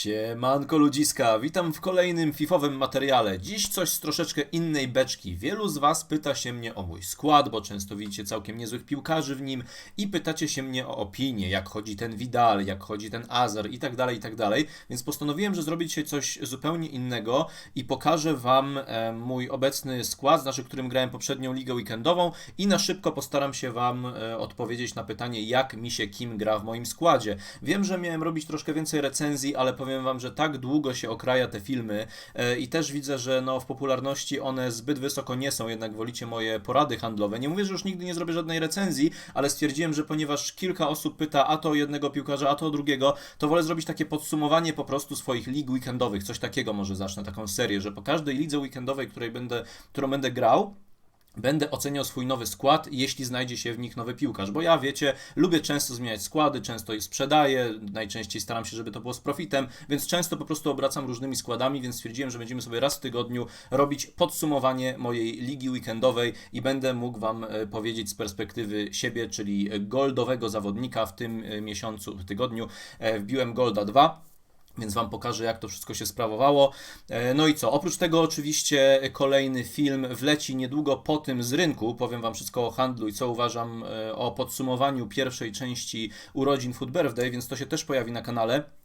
Siemanko ludziska, witam w kolejnym fifowym materiale. Dziś coś z troszeczkę innej beczki. Wielu z was pyta się mnie o mój skład, bo często widzicie całkiem niezłych piłkarzy w nim i pytacie się mnie o opinię, jak chodzi ten Vidal, jak chodzi ten Azar i tak dalej, i tak dalej. Więc postanowiłem, że zrobić dzisiaj coś zupełnie innego i pokażę wam e, mój obecny skład, znaczy którym grałem poprzednią ligę weekendową i na szybko postaram się wam e, odpowiedzieć na pytanie, jak mi się kim gra w moim składzie. Wiem, że miałem robić troszkę więcej recenzji, ale powiem wam, że tak długo się okraja te filmy e, i też widzę, że no, w popularności one zbyt wysoko nie są, jednak wolicie moje porady handlowe. Nie mówię, że już nigdy nie zrobię żadnej recenzji, ale stwierdziłem, że ponieważ kilka osób pyta a to o jednego piłkarza, a to o drugiego, to wolę zrobić takie podsumowanie po prostu swoich lig weekendowych. Coś takiego może zacznę, taką serię, że po każdej lidze weekendowej, której będę, którą będę grał, Będę oceniał swój nowy skład, jeśli znajdzie się w nich nowy piłkarz, bo ja wiecie, lubię często zmieniać składy, często je sprzedaję, najczęściej staram się, żeby to było z profitem, więc często po prostu obracam różnymi składami, więc stwierdziłem, że będziemy sobie raz w tygodniu robić podsumowanie mojej ligi weekendowej i będę mógł Wam e, powiedzieć z perspektywy siebie, czyli goldowego zawodnika w tym e, miesiącu, w tygodniu e, wbiłem Golda 2. Więc Wam pokażę, jak to wszystko się sprawowało. E, No i co? Oprócz tego, oczywiście, kolejny film wleci niedługo po tym z rynku. Powiem Wam wszystko o handlu i co uważam e, o podsumowaniu pierwszej części urodzin Food Birthday, więc to się też pojawi na kanale.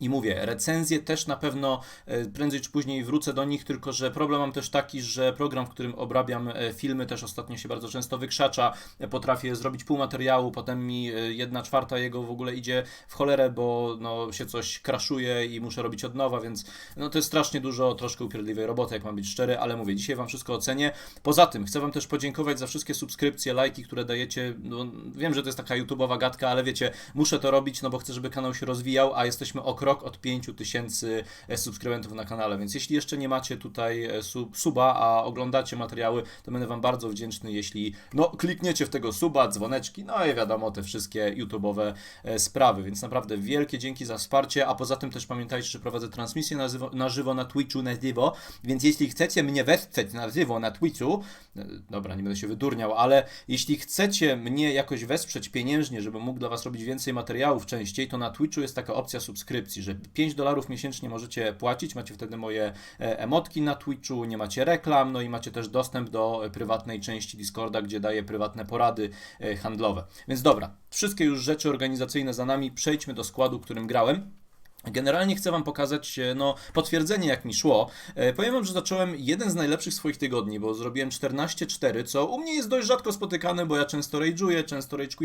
I mówię, recenzje też na pewno e, prędzej czy później wrócę do nich, tylko że problem mam też taki, że program, w którym obrabiam e, filmy, też ostatnio się bardzo często wykrzacza. E, Potrafię zrobić pół materiału, potem mi jedna czwarta jego w ogóle idzie w cholerę, bo no, się coś kraszuje i muszę robić od nowa, więc no, to jest strasznie dużo troszkę upierdliwej roboty, jak mam być szczery, ale mówię, dzisiaj Wam wszystko ocenię. Poza tym chcę Wam też podziękować za wszystkie subskrypcje, lajki, które dajecie. No, wiem, że to jest taka YouTube'owa gadka, ale wiecie, muszę to robić, no bo chcę, żeby kanał się rozwijał, a jesteśmy o krok od 5000 subskrybentów na kanale, więc jeśli jeszcze nie macie tutaj e, sub, suba, a oglądacie materiały, to będę Wam bardzo wdzięczny, jeśli no, klikniecie w tego suba, dzwoneczki, no i wiadomo, te wszystkie YouTube'owe e, sprawy, więc naprawdę wielkie dzięki za wsparcie, a poza tym też pamiętajcie, że prowadzę transmisję na, żywo- na żywo na Twitchu, na żywo, więc jeśli chcecie mnie wesprzeć na żywo na Twitchu, e, dobra, nie będę się wydurniał, ale jeśli chcecie mnie jakoś wesprzeć pieniężnie, żebym mógł dla Was robić więcej materiałów częściej, to na Twitchu jest taka opcja subskrypcji, że 5 dolarów miesięcznie możecie płacić, macie wtedy moje e, emotki na Twitchu, nie macie reklam, no i macie też dostęp do e, prywatnej części Discorda, gdzie daję prywatne porady e, handlowe. Więc dobra, wszystkie już rzeczy organizacyjne za nami, przejdźmy do składu, którym grałem. Generalnie chcę Wam pokazać e, no, potwierdzenie, jak mi szło. E, powiem Wam, że zacząłem jeden z najlepszych swoich tygodni, bo zrobiłem 14-4, co u mnie jest dość rzadko spotykane, bo ja często rage'uję, często rage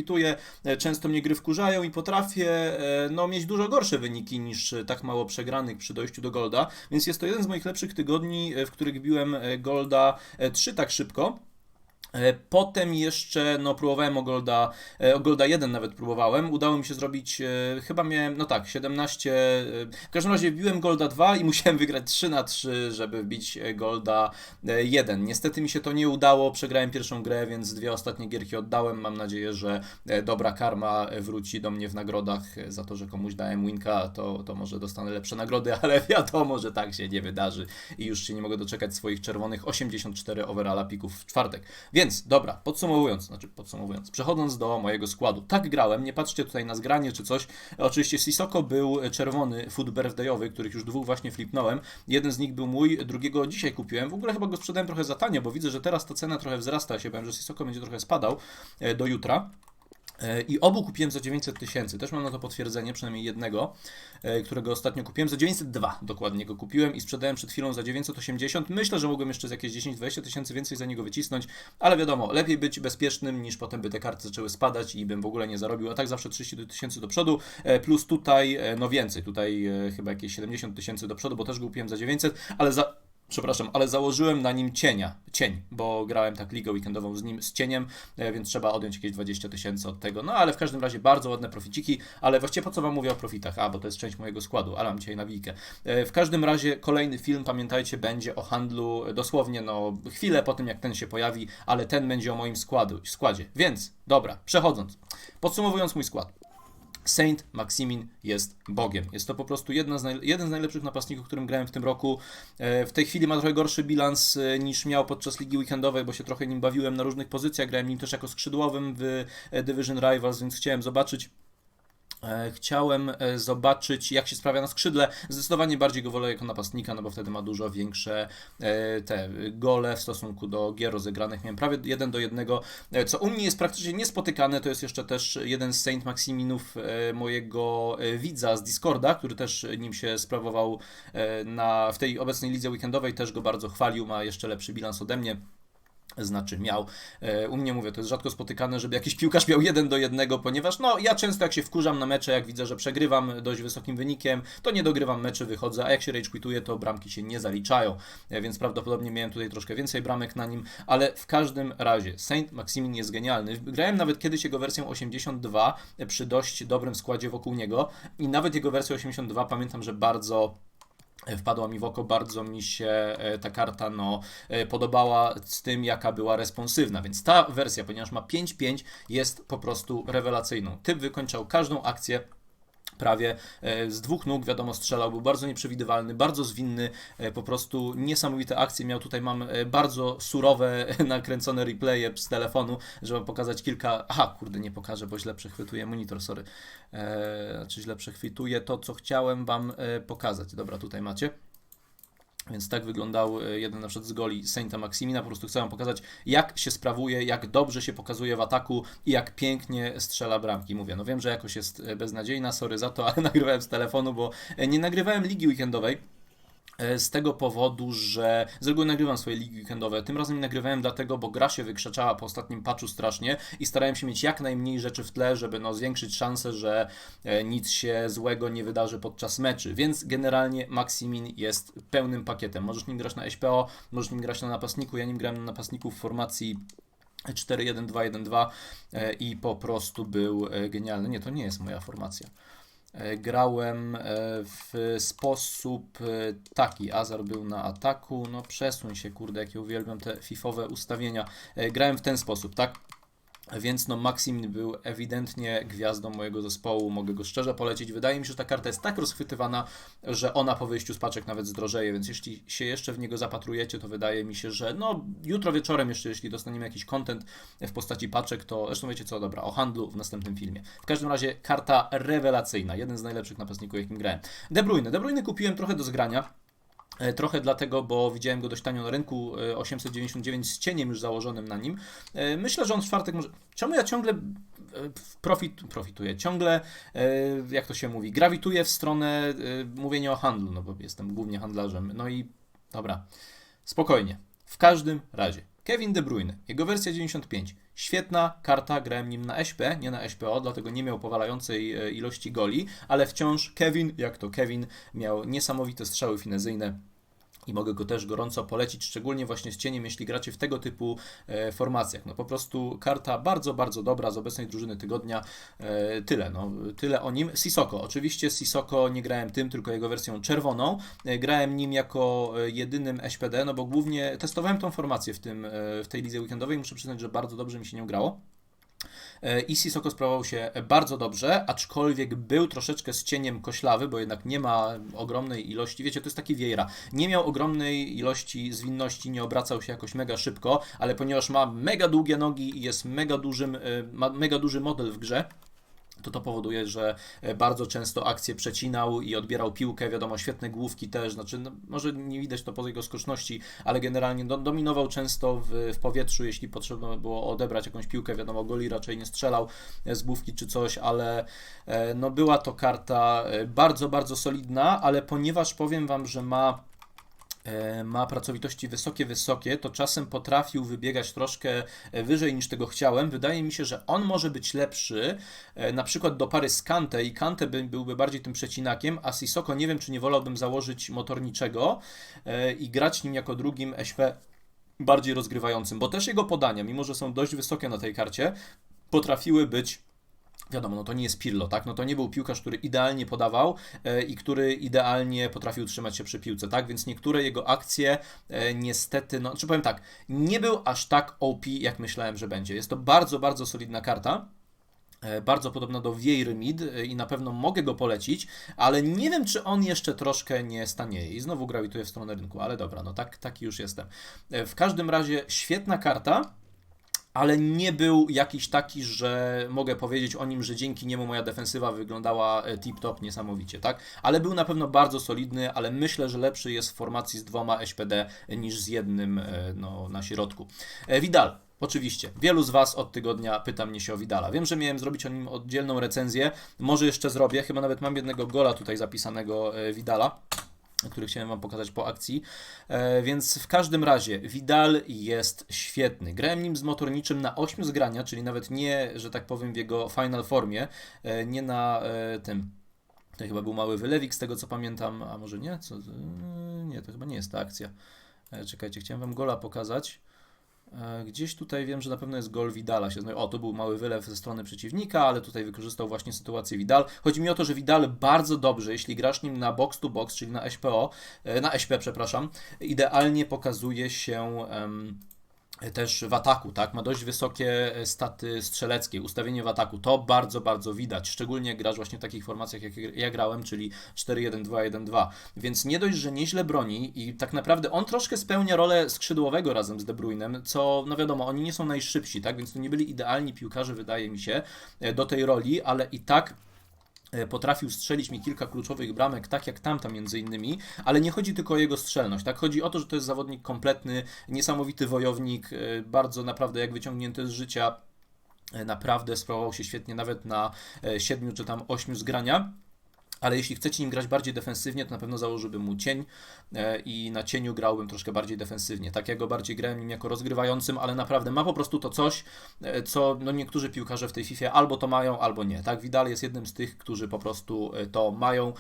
e, często mnie gry wkurzają i potrafię e, no, mieć dużo gorsze wyniki niż e, tak mało przegranych przy dojściu do Golda, więc jest to jeden z moich lepszych tygodni, e, w których biłem Golda e, 3 tak szybko. E, Potem jeszcze no, próbowałem o Golda, e, o Golda 1 nawet próbowałem. Udało mi się zrobić, e, chyba miałem, no tak, 17. e, W każdym razie wbiłem Golda 2 i musiałem wygrać 3 na 3, żeby wbić Golda e, 1. Niestety mi się to nie udało, przegrałem pierwszą grę, więc dwie ostatnie gierki oddałem. Mam nadzieję, że dobra karma wróci do mnie w nagrodach za to, że komuś dałem winka, to, to może dostanę lepsze nagrody, ale wiadomo, że tak się nie wydarzy i już się nie mogę doczekać swoich czerwonych 84 overalla pików w czwartek. Więc dobra, podsumowując, znaczy podsumowując, przechodząc do mojego składu. Tak grałem, nie patrzcie tutaj na zgranie czy coś. Oczywiście Sisoko był czerwony food birthdayowy, których już dwóch właśnie flipnąłem. Jeden z nich był mój, drugiego dzisiaj kupiłem. W ogóle chyba go sprzedałem trochę za tanio, bo widzę, że teraz ta cena trochę wzrasta. Ja się bałem, że Sisoko będzie trochę spadał e, do jutra. E, I obu kupiłem za 900 tysięcy. Też mam na to potwierdzenie, przynajmniej jednego, e, którego ostatnio kupiłem. Za 902 dokładnie go kupiłem i sprzedałem przed chwilą za 980. Myślę, że mogłem jeszcze z jakieś 10-20 tysięcy więcej za niego wycisnąć, ale wiadomo, lepiej być bezpiecznym niż potem by te karty zaczęły spadać i bym w ogóle nie zarobił. A tak zawsze 30 tysięcy do przodu, e, plus tutaj no więcej. Tutaj chyba jakieś 70 tysięcy do przodu, bo też go kupiłem za 900, ale za Przepraszam, ale założyłem na nim cienia, cień, bo grałem tak ligę weekendową z nim, z cieniem, e, więc trzeba odjąć jakieś 20 tysięcy od tego. No ale w każdym razie bardzo ładne proficiki, ale właściwie po co Wam mówię o profitach? A, bo to jest część mojego składu, ale mam dzisiaj nawijkę. E, W każdym razie kolejny film, pamiętajcie, będzie o handlu e, dosłownie, no chwilę po tym jak ten się pojawi, ale ten będzie o moim składu, składzie. Więc, dobra, przechodząc, podsumowując mój skład. Saint Maximin jest Bogiem. Jest to po prostu z jeden z najlepszych napastników, którym grałem w tym roku. E, W tej chwili ma trochę gorszy bilans e, niż miał podczas ligi weekendowej, bo się trochę nim bawiłem na różnych pozycjach. Grałem nim też jako skrzydłowym w e, Division Rivals, więc chciałem zobaczyć Chciałem e, zobaczyć, jak się sprawia na skrzydle. Zdecydowanie bardziej go wolę jako napastnika, no bo wtedy ma dużo większe e, te gole w stosunku do gier rozegranych. Miałem prawie 1 do 1, e, co u mnie jest praktycznie niespotykane. To jest jeszcze też jeden z Saint Maximinów e, mojego e, widza z Discorda, który też nim się sprawował e, na, w tej obecnej lidze weekendowej. Też go bardzo chwalił, ma jeszcze lepszy bilans ode mnie. Znaczy miał. E, U mnie mówię, to jest rzadko spotykane, żeby jakiś piłkarz miał jeden do jednego, ponieważ no ja często jak się wkurzam na mecze, jak widzę, że przegrywam dość wysokim wynikiem, to nie dogrywam meczy, wychodzę, a jak się rage to bramki się nie zaliczają, E, więc prawdopodobnie miałem tutaj troszkę więcej bramek na nim, ale w każdym razie Saint Maximin jest genialny. Grałem nawet kiedyś jego wersją 82 przy dość dobrym składzie wokół niego i nawet jego wersję 82 pamiętam, że bardzo wpadła mi w oko, bardzo mi się e, ta karta no, e, podobała z tym, jaka była responsywna, więc ta wersja, ponieważ ma 5-5, jest po prostu rewelacyjną. Typ wykończał każdą akcję prawie e, z dwóch nóg, wiadomo, strzelał, był bardzo nieprzewidywalny, bardzo zwinny, e, po prostu niesamowite akcje miał. Tutaj mam e, bardzo surowe, nakręcone replaye z telefonu, żeby pokazać kilka. Aha, kurde, nie pokażę, bo źle przechwytuję monitor, sorry. E, znaczy źle przechwytuję to, co chciałem Wam pokazać. Dobra, tutaj macie. Więc tak wyglądał e, jeden na przykład z goli Sainta Maximina. Po prostu chcę Wam pokazać, jak się sprawuje, jak dobrze się pokazuje w ataku i jak pięknie strzela bramki. Mówię, no wiem, że jakoś jest e, beznadziejna, sorry za to, ale nagrywałem z telefonu, bo e, nie nagrywałem ligi weekendowej. E, Z tego powodu, że z reguły nagrywam swoje ligi weekendowe. Tym razem nie nagrywałem dlatego, bo gra się wykrzeczała po ostatnim patchu strasznie i starałem się mieć jak najmniej rzeczy w tle, żeby no, zwiększyć szansę, że e, nic się złego nie wydarzy podczas meczy. Więc generalnie Maximin jest pełnym pakietem. Możesz nim grać na SPO, możesz nim grać na napastniku. Ja nim grałem na napastniku w formacji 4-1-2-1-2 e, i po prostu był genialny. Nie, to nie jest moja formacja. E, Grałem e, w sposób e, taki. Azar był na ataku. No przesuń się, kurde, jak ja uwielbiam te fifowe ustawienia. Grałem w ten sposób, tak? Więc no Maximin był ewidentnie gwiazdą mojego zespołu, mogę go szczerze polecić. Wydaje mi się, że ta karta jest tak rozchwytywana, że ona po wyjściu z paczek nawet zdrożeje, więc jeśli się jeszcze w niego zapatrujecie, to wydaje mi się, że no jutro wieczorem jeszcze, jeśli dostaniemy jakiś content w postaci paczek, to zresztą wiecie co, dobra, o handlu w następnym filmie. W każdym razie karta rewelacyjna, jeden z najlepszych napastników, jakim grałem. De Bruyne. De Bruyne kupiłem trochę do zgrania. E, Trochę dlatego, bo widziałem go dość tanio na rynku, e, 899 z cieniem już założonym na nim. E, Myślę, że on w czwartek może... Czemu ja ciągle e, profit, profituję? Ciągle, e, jak to się mówi, grawituję w stronę e, mówienia o handlu, no bo jestem głównie handlarzem. No i dobra, spokojnie. W każdym razie, Kevin De Bruyne, jego wersja 95. Świetna karta, grałem nim na SP, nie na SPO, dlatego nie miał powalającej e, ilości goli, ale wciąż Kevin, jak to Kevin, miał niesamowite strzały finezyjne i mogę go też gorąco polecić, szczególnie właśnie z cieniem, jeśli gracie w tego typu e, formacjach. No po prostu karta bardzo, bardzo dobra z obecnej drużyny tygodnia. E, tyle, no, tyle o nim. Sisoko, oczywiście Sisoko nie grałem tym, tylko jego wersją czerwoną. E, grałem nim jako e, jedynym SPD, no bo głównie testowałem tą formację w, tym, e, w tej lidze weekendowej. Muszę przyznać, że bardzo dobrze mi się nie grało. E, I Sissoko sprawował się bardzo dobrze, aczkolwiek był troszeczkę z cieniem koślawy, bo jednak nie ma ogromnej ilości, wiecie, to jest taki wiejra, nie miał ogromnej ilości zwinności, nie obracał się jakoś mega szybko, ale ponieważ ma mega długie nogi i jest mega dużym, e, ma mega duży model w grze, to to powoduje, że e, bardzo często akcje przecinał i odbierał piłkę, wiadomo, świetne główki też, znaczy no, może nie widać to po jego skoczności, ale generalnie do, dominował często w, w powietrzu, jeśli potrzeba było odebrać jakąś piłkę, wiadomo, goli raczej nie strzelał e, z główki czy coś, ale e, no była to karta bardzo, bardzo solidna, ale ponieważ powiem Wam, że ma ma pracowitości wysokie, wysokie, to czasem potrafił wybiegać troszkę e, wyżej niż tego chciałem. Wydaje mi się, że on może być lepszy e, na przykład do pary z Kante i Kante by, byłby bardziej tym przecinakiem, a Sissoko nie wiem, czy nie wolałbym założyć motorniczego e, i grać nim jako drugim SP bardziej rozgrywającym, bo też jego podania, mimo że są dość wysokie na tej karcie, potrafiły być Wiadomo, no to nie jest Pirlo, tak? No to nie był piłkarz, który idealnie podawał e, i który idealnie potrafił trzymać się przy piłce, tak? Więc niektóre jego akcje e, niestety, no czy powiem tak, nie był aż tak OP, jak myślałem, że będzie. Jest to bardzo, bardzo solidna karta. e, Bardzo podobna do Vieiry Mid i na pewno mogę go polecić, ale nie wiem, czy on jeszcze troszkę nie stanieje. I znowu grawituje w stronę rynku, ale dobra, no tak, taki już jestem. W każdym razie świetna karta. Ale nie był jakiś taki, że mogę powiedzieć o nim, że dzięki niemu moja defensywa wyglądała e, tip-top niesamowicie, tak? Ale był na pewno bardzo solidny, ale myślę, że lepszy jest w formacji z dwoma SPD niż z jednym e, no, na środku. E, Vidal. Oczywiście. Wielu z Was od tygodnia pyta mnie się o Vidala. Wiem, że miałem zrobić o nim oddzielną recenzję. Może jeszcze zrobię. Chyba nawet mam jednego gola tutaj zapisanego e, Vidala który chciałem Wam pokazać po akcji. E, więc w każdym razie, Vidal jest świetny. Grałem nim z motorniczym na 8 zgrania, czyli nawet nie, że tak powiem, w jego final formie, e, nie na e, tym. To chyba był mały wylewik, z tego co pamiętam, a może nie? Co? e, Nie, to chyba nie jest ta akcja. E, czekajcie, chciałem Wam gola pokazać. E, Gdzieś tutaj wiem, że na pewno jest gol Vidala. Się o, to był mały wylew ze strony przeciwnika, ale tutaj wykorzystał właśnie sytuację Vidal. Chodzi mi o to, że Vidal bardzo dobrze, jeśli grasz nim na box to box, czyli na SPO, e, na SP, przepraszam, idealnie pokazuje się. em, też w ataku, tak? Ma dość wysokie e, staty strzeleckie, ustawienie w ataku. To bardzo, bardzo widać. Szczególnie grasz właśnie w takich formacjach, jak ja grałem, czyli 4-1-2-1-2. Więc nie dość, że nieźle broni i tak naprawdę on troszkę spełnia rolę skrzydłowego razem z De Bruynem, co, no wiadomo, oni nie są najszybsi, tak? Więc to nie byli idealni piłkarze, wydaje mi się, e, do tej roli, ale i tak potrafił strzelić mi kilka kluczowych bramek, tak jak tamta między innymi, ale nie chodzi tylko o jego strzelność, tak? Chodzi o to, że to jest zawodnik kompletny, niesamowity wojownik, e, bardzo naprawdę jak wyciągnięty z życia, e, naprawdę sprawował się świetnie nawet na e, siedmiu czy tam ośmiu zgrania. Ale jeśli chcecie nim grać bardziej defensywnie, to na pewno założyłbym mu cień e, i na cieniu grałbym troszkę bardziej defensywnie. Tak ja go bardziej grałem nim jako rozgrywającym, ale naprawdę ma po prostu to coś, e, co no niektórzy piłkarze w tej FIFA albo to mają, albo nie. Tak, Vidal jest jednym z tych, którzy po prostu e, to mają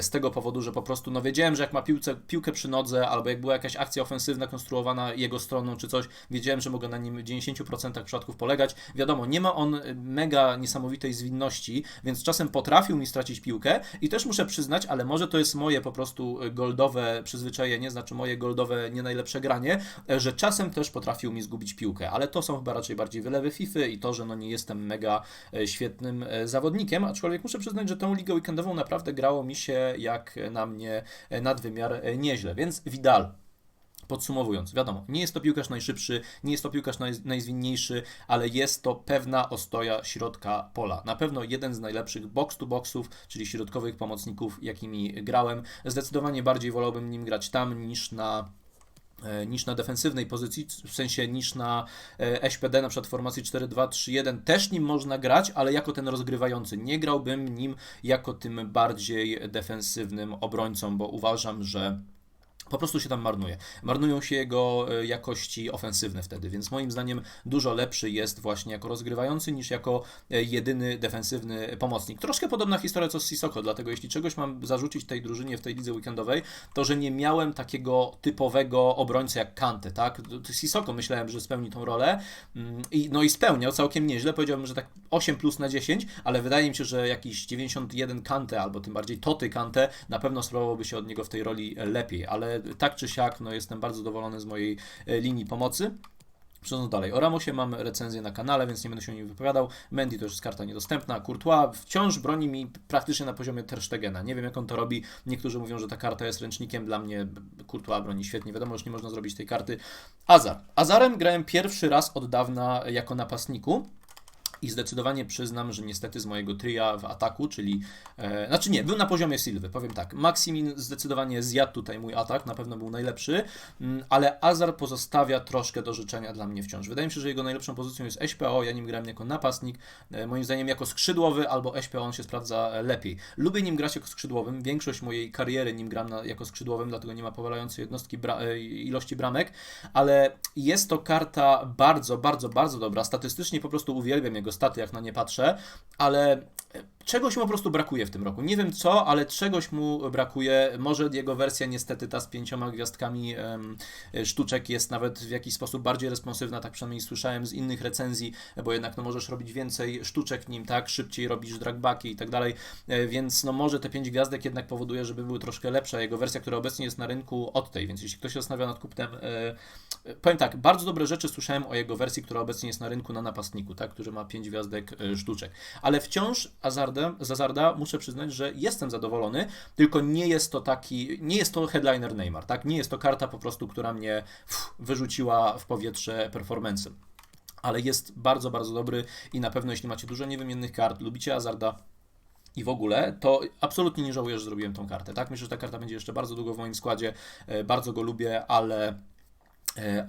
z tego powodu, że po prostu no wiedziałem, że jak ma piłce, piłkę przy nodze, albo jak była jakaś akcja ofensywna konstruowana jego stroną czy coś, wiedziałem, że mogę na nim w 90% przypadków polegać. Wiadomo, nie ma on mega niesamowitej zwinności, więc czasem potrafił mi stracić piłkę i też muszę przyznać, ale może to jest moje po prostu e, goldowe przyzwyczajenie, znaczy moje goldowe nie najlepsze granie, e, że czasem też potrafił mi zgubić piłkę, ale to są chyba raczej bardziej wylewy FIFA i to, że no nie jestem mega e, świetnym zawodnikiem, aczkolwiek muszę przyznać, że tą ligę weekendową naprawdę grało mi się jak na mnie nadwymiar nieźle, więc Vidal Podsumowując, wiadomo, nie jest to piłkarz najszybszy, nie jest to piłkarz naj, najzwinniejszy, ale jest to pewna ostoja środka pola. Na pewno jeden z najlepszych box-to-boxów, czyli środkowych pomocników, jakimi grałem. Zdecydowanie bardziej wolałbym nim grać tam niż na e, niż na defensywnej pozycji, w sensie niż na e, SPD, na przykład formacji 4-2-3-1 też nim można grać, ale jako ten rozgrywający. Nie grałbym nim jako tym bardziej defensywnym obrońcą, bo uważam, że po prostu się tam marnuje. Marnują się jego e, jakości ofensywne wtedy, więc moim zdaniem dużo lepszy jest właśnie jako rozgrywający niż jako e, jedyny defensywny pomocnik. Troszkę podobna historia co z Sissoko, dlatego jeśli czegoś mam zarzucić tej drużynie w tej lidze weekendowej, to że nie miałem takiego typowego obrońcy jak Kante, tak? Sissoko myślałem, że spełni tą rolę mm, i no i spełniał całkiem nieźle, powiedziałbym, że tak 8 plus na 10, ale wydaje mi się, że jakiś 91 Kante albo tym bardziej Toty Kante na pewno sprawowałby się od niego w tej roli lepiej, ale tak czy siak, no jestem bardzo zadowolony z mojej e, linii pomocy. Przechodząc dalej, o Ramosie mam recenzję na kanale, więc nie będę się o nim wypowiadał. Mendy to już jest karta niedostępna. Courtois wciąż broni mi praktycznie na poziomie Terstegena. Nie wiem jak on to robi. Niektórzy mówią, że ta karta jest ręcznikiem. Dla mnie Courtois broni świetnie. Wiadomo, już nie można zrobić tej karty. Azar. Azarem grałem pierwszy raz od dawna jako napastniku. I zdecydowanie przyznam, że niestety z mojego tria w ataku, czyli. E, znaczy nie, był na poziomie Silwy, powiem tak. Maximin zdecydowanie zjadł tutaj mój atak, na pewno był najlepszy, mm, ale Azar pozostawia troszkę do życzenia dla mnie wciąż. Wydaje mi się, że jego najlepszą pozycją jest SPO, ja nim grałem jako napastnik. E, moim zdaniem jako skrzydłowy albo SPO on się sprawdza e, lepiej. Lubię nim grać jako skrzydłowym, większość mojej kariery nim gram na, jako skrzydłowym, dlatego nie ma powalającej jednostki bra, e, ilości bramek, ale jest to karta bardzo, bardzo, bardzo dobra. Statystycznie po prostu uwielbiam jego staty, jak na nie patrzę, ale czegoś mu po prostu brakuje w tym roku. Nie wiem co, ale czegoś mu brakuje. Może jego wersja niestety ta z pięcioma gwiazdkami em, sztuczek jest nawet w jakiś sposób bardziej responsywna, tak przynajmniej słyszałem z innych recenzji, bo jednak no, możesz robić więcej sztuczek nim, tak, szybciej robisz dragbacki i tak dalej, E, więc no może te pięć gwiazdek jednak powoduje, żeby były troszkę lepsze. Jego wersja, która obecnie jest na rynku od tej, więc jeśli ktoś się zastanawia nad kupnem, e, e, powiem tak, bardzo dobre rzeczy słyszałem o jego wersji, która obecnie jest na rynku na napastniku, tak, który ma pięć gwiazdek e, sztuczek. Ale wciąż Azardem, z Azarda muszę przyznać, że jestem zadowolony, tylko nie jest to taki, nie jest to headliner Neymar, tak? Nie jest to karta po prostu, która mnie pff, wyrzuciła w powietrze performance'em. ale jest bardzo, bardzo dobry i na pewno jeśli macie dużo niewymiennych kart, lubicie Azarda, i w ogóle, to absolutnie nie żałuję, że zrobiłem tą kartę. Tak? Myślę, że ta karta będzie jeszcze bardzo długo w moim składzie. E, bardzo go lubię, ale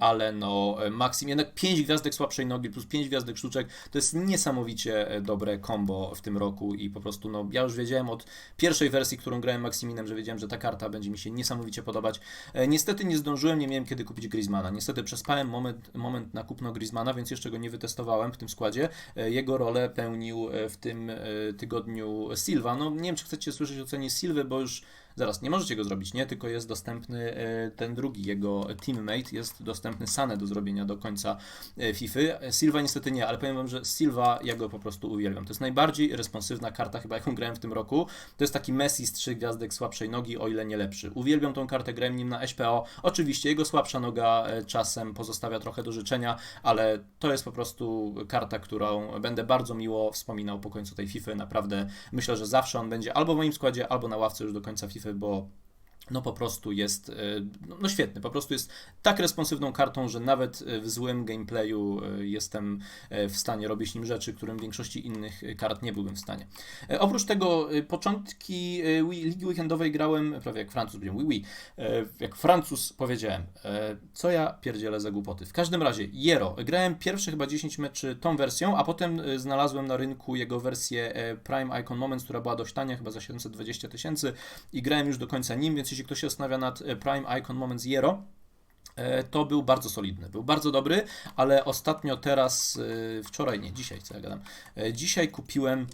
ale no Maxim, jednak 5 gwiazdek słabszej nogi plus 5 gwiazdek sztuczek to jest niesamowicie e, dobre combo w tym roku i po prostu no ja już wiedziałem od pierwszej wersji, którą grałem Maximinem, że wiedziałem, że ta karta będzie mi się niesamowicie podobać. E, niestety nie zdążyłem, nie miałem kiedy kupić Griezmana. Niestety przespałem moment, moment na kupno Griezmana, więc jeszcze go nie wytestowałem w tym składzie. Jego rolę pełnił w tym tygodniu Silva. No nie wiem, czy chcecie słyszeć o cenie Silwy, bo już Zaraz, nie możecie go zrobić, nie? Tylko jest dostępny e, ten drugi, jego teammate, jest dostępny Sane do zrobienia do końca e, FIFA. Silva niestety nie, ale powiem Wam, że Silva ja go po prostu uwielbiam. To jest najbardziej responsywna karta chyba, jaką grałem w tym roku. To jest taki Messi z trzech gwiazdek słabszej nogi, o ile nie lepszy. Uwielbiam tą kartę, grałem nim na SPO. Oczywiście jego słabsza noga e, czasem pozostawia trochę do życzenia, ale to jest po prostu karta, którą będę bardzo miło wspominał po końcu tej FIFA. Naprawdę myślę, że zawsze on będzie albo w moim składzie, albo na ławce już do końca FIFA bo no po prostu jest, e, no, no świetny, po prostu jest tak responsywną kartą, że nawet w złym gameplayu e, jestem e, w stanie robić nim rzeczy, którym w większości innych kart nie byłbym w stanie. Oprócz tego początki Ligi Weekendowej grałem, prawie jak Francuz, wiem, oui, oui, jak Francuz powiedziałem, co ja pierdzielę za głupoty. W każdym razie, Jero, grałem pierwsze chyba 10 meczy tą wersją, a potem znalazłem na rynku jego wersję Prime Icon Moments, która była dość tania, chyba za 720 tysięcy i grałem już do końca nim, więc jeśli ktoś się zastanawia nad e, Prime Icon Moment Zero, e, to był bardzo solidny, był bardzo dobry, ale ostatnio teraz, e, wczoraj, nie, dzisiaj, co ja gadam, dzisiaj kupiłem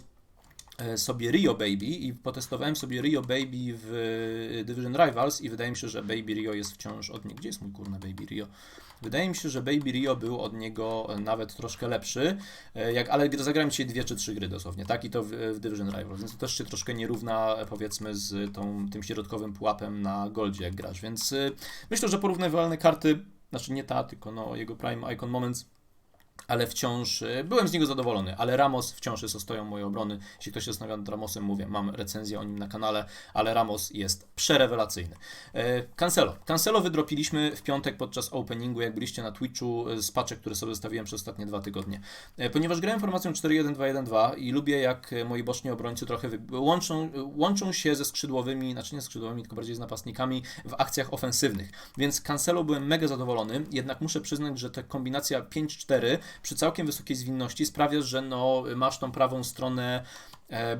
sobie Rio Baby i potestowałem sobie Rio Baby w Division Rivals i wydaje mi się, że Baby Rio jest wciąż od niego. Gdzie jest mój kurna Baby Rio? Wydaje mi się, że Baby Rio był od niego nawet troszkę lepszy, e, jak, ale zagrałem dzisiaj dwie czy trzy gry dosłownie, tak? I to w, w Division Rivals, więc to też się troszkę nie równa powiedzmy z tą, tym środkowym pułapem na Goldzie jak grasz, więc myślę, że porównywalne karty, znaczy nie ta, tylko no, jego Prime Icon Moments ale wciąż e, byłem z niego zadowolony, ale Ramos wciąż jest ostoją mojej obrony. Jeśli ktoś się zastanawia nad Ramosem, mówię, mam recenzję o nim na kanale, ale Ramos jest przerewelacyjny. E, Cancelo. Cancelo wydropiliśmy w piątek podczas openingu, jak byliście na Twitchu, e, z paczek, które sobie zostawiłem przez ostatnie dwa tygodnie. Ponieważ grałem formacją 4-1-2-1-2 i lubię, jak moi boczni obrońcy trochę łączą, łączą się ze skrzydłowymi, znaczy nie skrzydłowymi, tylko bardziej z napastnikami w akcjach ofensywnych. Więc Cancelo byłem mega zadowolony, jednak muszę przyznać, że ta kombinacja 5-4 przy całkiem wysokiej zwinności sprawia, że no, masz tą prawą stronę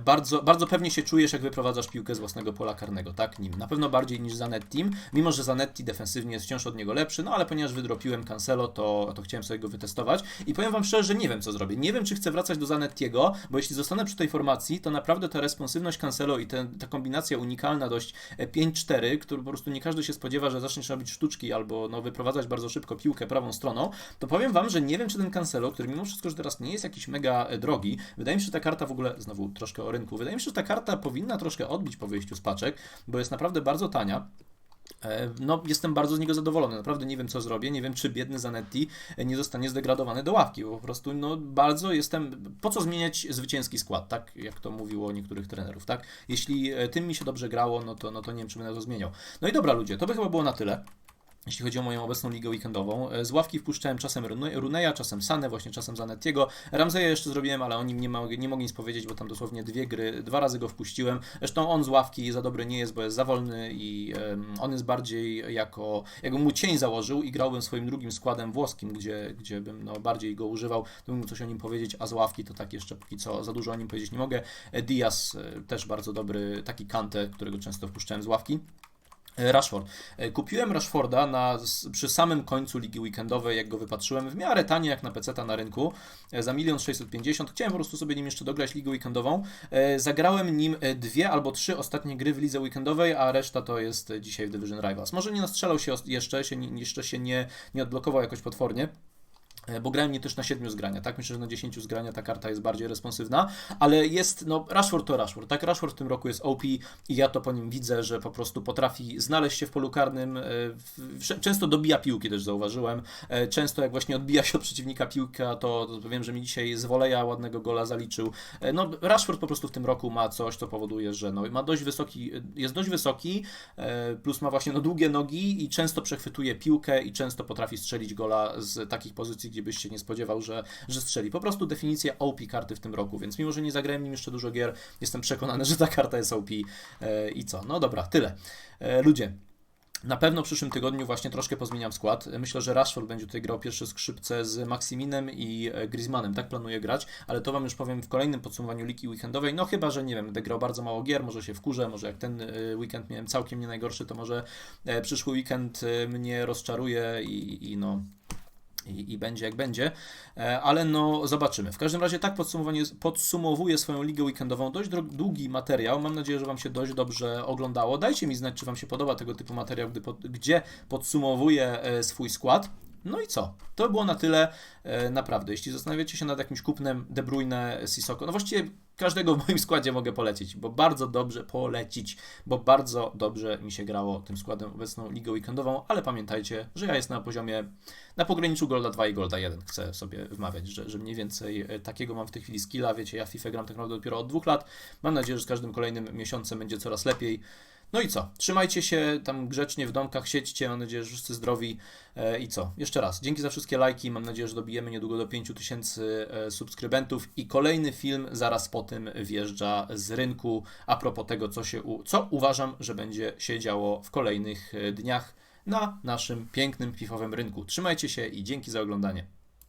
bardzo, bardzo pewnie się czujesz, jak wyprowadzasz piłkę z własnego pola karnego, tak? Nim. Na pewno bardziej niż Zanetti, mimo że Zanetti defensywnie jest wciąż od niego lepszy, no ale ponieważ wydropiłem Cancelo, to, to chciałem sobie go wytestować i powiem Wam szczerze, że nie wiem, co zrobię. Nie wiem, czy chcę wracać do Zanettiego, bo jeśli zostanę przy tej formacji, to naprawdę ta responsywność Cancelo i ten, ta kombinacja unikalna dość 5-4, e, który po prostu nie każdy się spodziewa, że zaczniesz robić sztuczki albo no, wyprowadzać bardzo szybko piłkę prawą stroną, to powiem Wam, że nie wiem, czy ten Cancelo, który mimo wszystko, że teraz nie jest jakiś mega e, drogi, wydaje mi się, że ta karta w ogóle, znowu troszkę o rynku. Wydaje mi się, że ta karta powinna troszkę odbić po wyjściu z paczek, bo jest naprawdę bardzo tania. E, no, jestem bardzo z niego zadowolony. Naprawdę nie wiem, co zrobię. Nie wiem, czy biedny Zanetti nie zostanie zdegradowany do ławki. Bo po prostu, no, bardzo jestem. Po co zmieniać zwycięski skład, tak? Jak to mówiło niektórych trenerów, tak? Jeśli e, tym mi się dobrze grało, no to, no to nie wiem, czy będę to zmieniał. No i dobra, ludzie, to by chyba było na tyle jeśli chodzi o moją obecną ligę weekendową. E, z ławki wpuszczałem czasem Runeya, czasem Sanę, właśnie czasem Zanettiego. Ramzeja jeszcze zrobiłem, ale o nim nie, mogę, nie mogę nic powiedzieć, bo tam dosłownie dwie gry, dwa razy go wpuściłem. Zresztą on z ławki za dobry nie jest, bo jest za wolny i um, on jest bardziej jako, jakbym mu cień założył i grałbym swoim drugim składem włoskim, gdzie, gdzie bym no, bardziej go używał, to bym coś o nim powiedzieć, a z ławki to tak jeszcze póki co za dużo o nim powiedzieć nie mogę. E, Diaz e, też bardzo dobry, taki kantę, którego często wpuszczałem z ławki. E, Rashford. E, kupiłem Rashforda na, przy samym końcu ligi weekendowej, jak go wypatrzyłem, w miarę tanie jak na PC na rynku, e, za 1 650 Chciałem po prostu sobie nim jeszcze dograć ligę weekendową. Zagrałem nim dwie albo trzy ostatnie gry w lidze weekendowej, a reszta to jest dzisiaj w Division Rivals. Może nie nastrzelał się jeszcze, się, jeszcze się nie, nie odblokował jakoś potwornie. E, bo grałem nie też na 7 zgrania, tak? Myślę, że na 10 zgrania ta karta jest bardziej responsywna, ale jest, no, Rashford to Rashford, tak? Rashford w tym roku jest OP i ja to po nim widzę, że po prostu potrafi znaleźć się w polu karnym, e, często dobija piłki też zauważyłem, e, często jak właśnie odbija się od przeciwnika piłka, to, to wiem, że mi dzisiaj z woleja ładnego gola zaliczył. No, Rashford po prostu w tym roku ma coś, co powoduje, że no, ma dość wysoki, jest dość wysoki, plus ma właśnie no, długie nogi i często przechwytuje piłkę i często potrafi strzelić gola z takich pozycji, nigdzie byś się nie spodziewał, że, że strzeli. Po prostu definicja OP karty w tym roku, więc mimo, że nie zagrałem nim jeszcze dużo gier, jestem przekonany, że ta karta jest OP e, i co. No dobra, tyle. E, ludzie, na pewno w przyszłym tygodniu właśnie troszkę pozmieniam skład. Myślę, że Rashford będzie tutaj grał pierwsze skrzypce z Maximinem i e, Griezmannem. Tak planuję grać, ale to Wam już powiem w kolejnym podsumowaniu ligi weekendowej. No chyba, że nie wiem, będę grał bardzo mało gier, może się wkurzę, może jak ten weekend miałem całkiem nie najgorszy, to może przyszły weekend mnie rozczaruje i, i no i, i będzie jak będzie, E, ale no zobaczymy. W każdym razie tak podsumowanie, podsumowuję swoją ligę weekendową. Dość długi materiał. Mam nadzieję, że Wam się dość dobrze oglądało. Dajcie mi znać, czy Wam się podoba tego typu materiał, gdy gdzie podsumowuję e, swój skład. No i co? To było na tyle. E, naprawdę, jeśli zastanawiacie się nad jakimś kupnem De Bruyne, no właściwie każdego w moim składzie mogę polecić, bo bardzo dobrze polecić, bo bardzo dobrze mi się grało tym składem obecną ligą weekendową, ale pamiętajcie, że ja jestem na poziomie na pograniczu Golda 2 i Golda 1. Chcę sobie wmawiać, że, że mniej więcej e, takiego mam w tej chwili skilla. Wiecie, ja FIFA gram tak naprawdę dopiero od dwóch lat. Mam nadzieję, że z każdym kolejnym miesiącem będzie coraz lepiej. No i co? Trzymajcie się tam grzecznie w domkach, siedźcie, mam nadzieję, że wszyscy zdrowi. E, I co? Jeszcze raz, dzięki za wszystkie lajki, mam nadzieję, że dobijemy niedługo do 5000 e, subskrybentów i kolejny film zaraz po tym wjeżdża z rynku a propos tego, co, się u... co uważam, że będzie się działo w kolejnych e, dniach na naszym pięknym fifowym rynku. Trzymajcie się i dzięki za oglądanie.